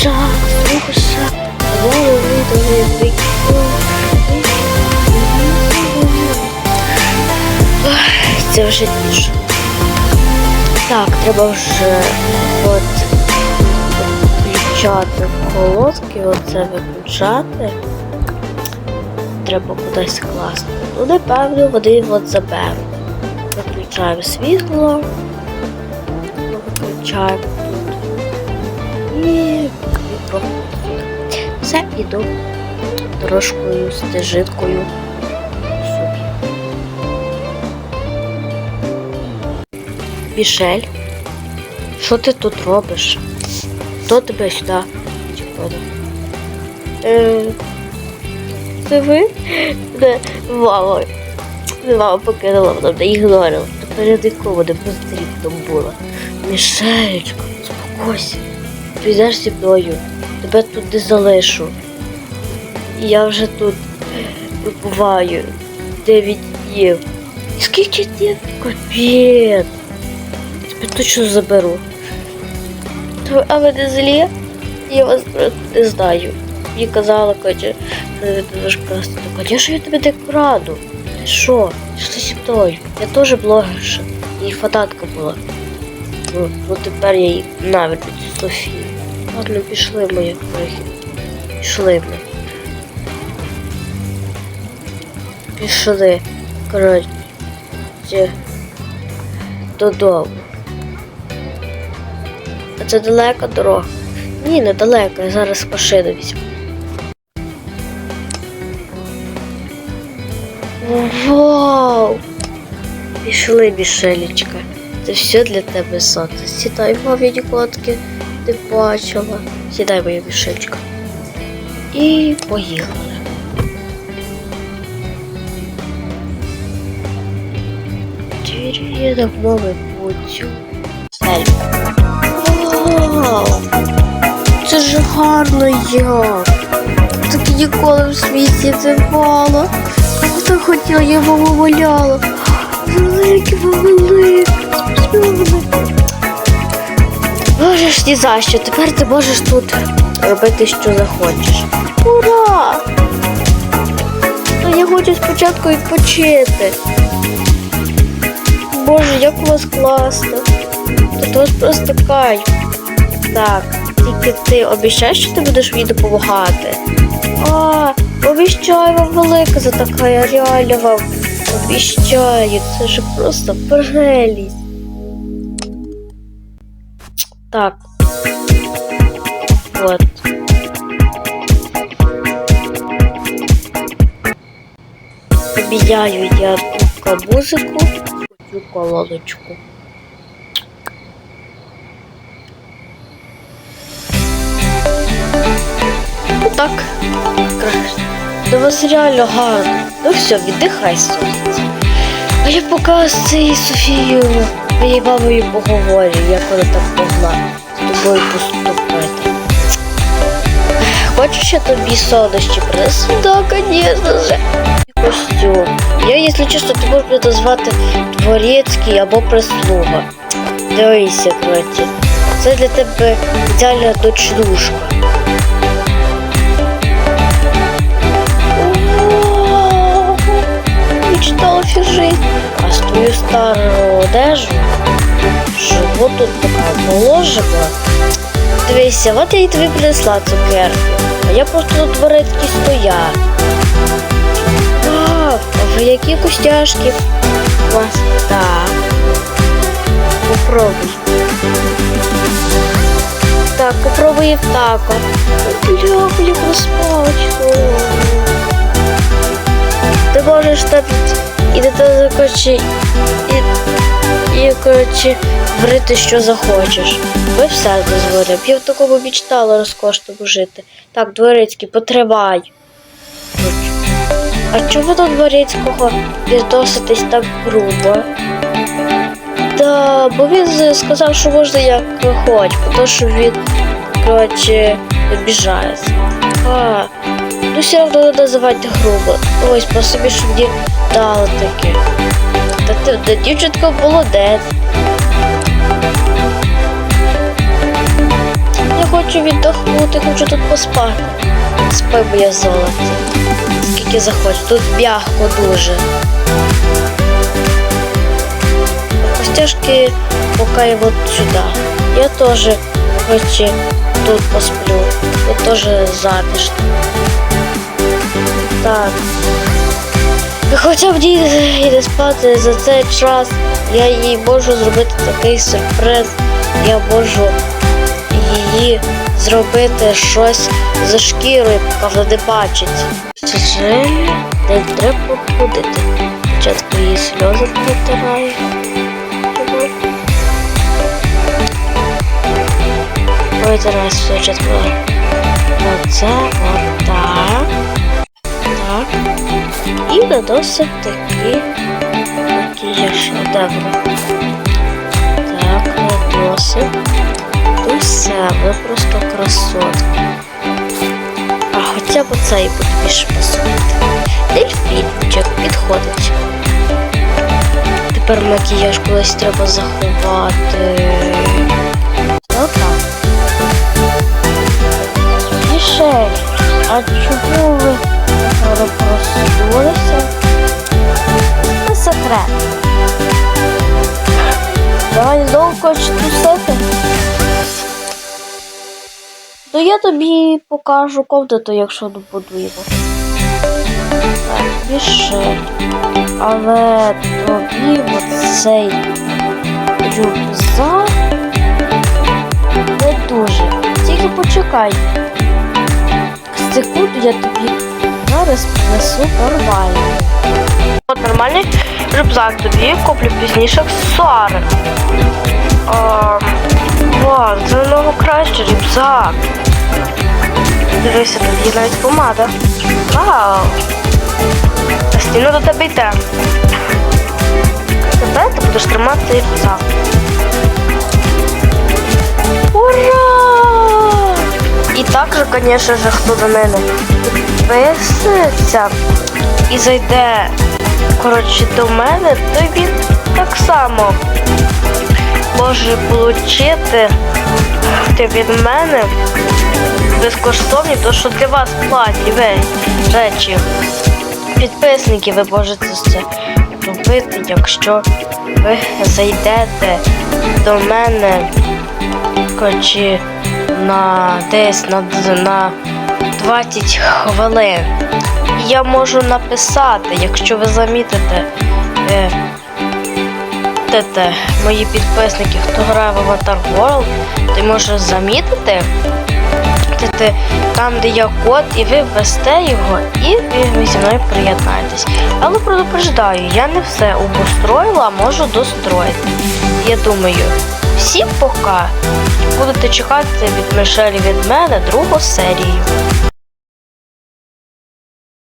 Душа, душа, голови до Це вже. Так, треба вже от включати колодки, оце виключати. Треба кудись класти. Ну, напевно, вони от заберуть. Виключаємо світло. Виключаємо тут. І проходимо. Все, іду дорожкою, стежинкою собі. Мішель, що ти тут робиш? Хто тебе сюди чекає? Е, це ви? Не, мама. Мама покинула мене, ігнорила. Тепер я нікому не потрібно було. Мішелечко, успокойся. Підеш зі мною. Тебе не залишу. Я вже тут вибуваю 9 днів. Скільки днів? Капець. Тебе точно заберу. А ви не злі? Я вас не знаю. Мені казала, що ти будеш красти. Ну, Конечно, я тебе не краду. Ти що? Що ти зі мною? Я теж блогерша. І фанатка була. Ну, ну тепер я її навіть Софію. Ладно, пішли мої крихи. Пішли ми. Пішли. Коротше. Додому. А це далека дорога? Ні, не далека, я зараз машину візьму. Вау! Пішли, Мішелечка. Це все для тебе сонце. Сідай, мамі нікотки не бачила. Сідай, моя Мішельчика. І поїхали. Тірі, мови путю. Вау! Це ж гарно як. Так ніколи в світі не бувало. Я так хотіла, я його валяла. Ні за що. Тепер ти можеш тут робити, що захочеш. Ура! Та я хочу спочатку відпочити. Боже, як у вас класно. Тут у вас просто кайф. Так, тільки ти обіцяєш, що ти будеш мені допомагати? А, обіщаю вам велике за така, я реально вам обіщаю. Це ж просто прелість. Так. Вот. Поміняю я тут музику, цю колоночку. Так, краще. До вас реально гарно. Ну все, віддихай сонце. А я поки з цією Софією, моєю мамою поговорю, як вона так могла з тобою поступити. Хочеш, я тобі солодощі принесу? Да, звісно же. Костюм. Я, якщо чесно, то можна назвати дворецький або прислуга. Дивися, коротше. Це для тебе ідеальна дочнушка. Мечтала всю жизнь. А с твою старую одежу живу тут така положила. Дивися, от я і тобі принесла цукерки. А я просто на дворецькій стояв. Вау, а ви які костяшки? Клас. Так. Попробуй. Так, попробуй так. от. Бля, блін. Ти можеш так і до того, і, і, коротше, врити, що захочеш. Ви все дозволив. Я в такому мечтала розкошному жити. Так, дворецький, потривай. А чого до дворецького відноситись так грубо? Да, бо він сказав, що можна як хоч, тому що він, коротше, обіжається. А, ну все одно називати грубо. Ой, спасибі, що мені дали таке. Та ти, та дівчинка молодець. Я хочу віддохнути, хочу тут поспати. Спи, моє золоце. Скільки захочеш. Тут м'яко дуже. Костяшки поки от сюди. Я теж хоч тут посплю. Тут теж затишно. Так. Хоча б діти йде спати за цей час, я їй можу зробити такий сюрприз. Я можу її зробити щось за шкірою, поки вона не бачить. Сижені, не треба будити. Спочатку її сльози протираю. Витираю спочатку. Оце, отак. Так. І додався такий макіяж. Добре. Так, досить. Усе, ви просто красотка. А хоча б цей буде більше пасувати. Дельфінчик підходить. Тепер макіяж колись треба заховати. Отак. Мішель, а чому ви розпроснулися? Це секрет. Давай знову хочеш тусити. То я тобі покажу ковдату, якщо добудуємо. Так, Мішель. Але тобі оцей рюкзак не дуже. Тільки почекай. Секунду я тобі зараз принесу нормально. От нормальний рюкзак тобі куплю пізніше аксесуари. Вау, це намного краще рюкзак. Дивися, тут є навіть помада. Вау! Постійно до тебе йде. Тепер ти будеш тримати рюкзак. Ура! І також, звісно ж, хто до мене підписується і зайде коротше, до мене, то він так само може отримати від мене безкоштовні, то що для вас платні речі. Підписники ви можете це робити, якщо ви зайдете до мене коротше, на десь на, на 20 хвилин. Я можу написати, якщо ви замітите е, те, мої підписники, хто грає в Avatar World, ти можеш замітити те, там, де є код, і ви ввести його, і ви зі мною приєднаєтесь. Але предупреждаю, я не все обустроїла, а можу достроїти. Я думаю, всім пока. Будете чекати від Мишелі від мене другу серію.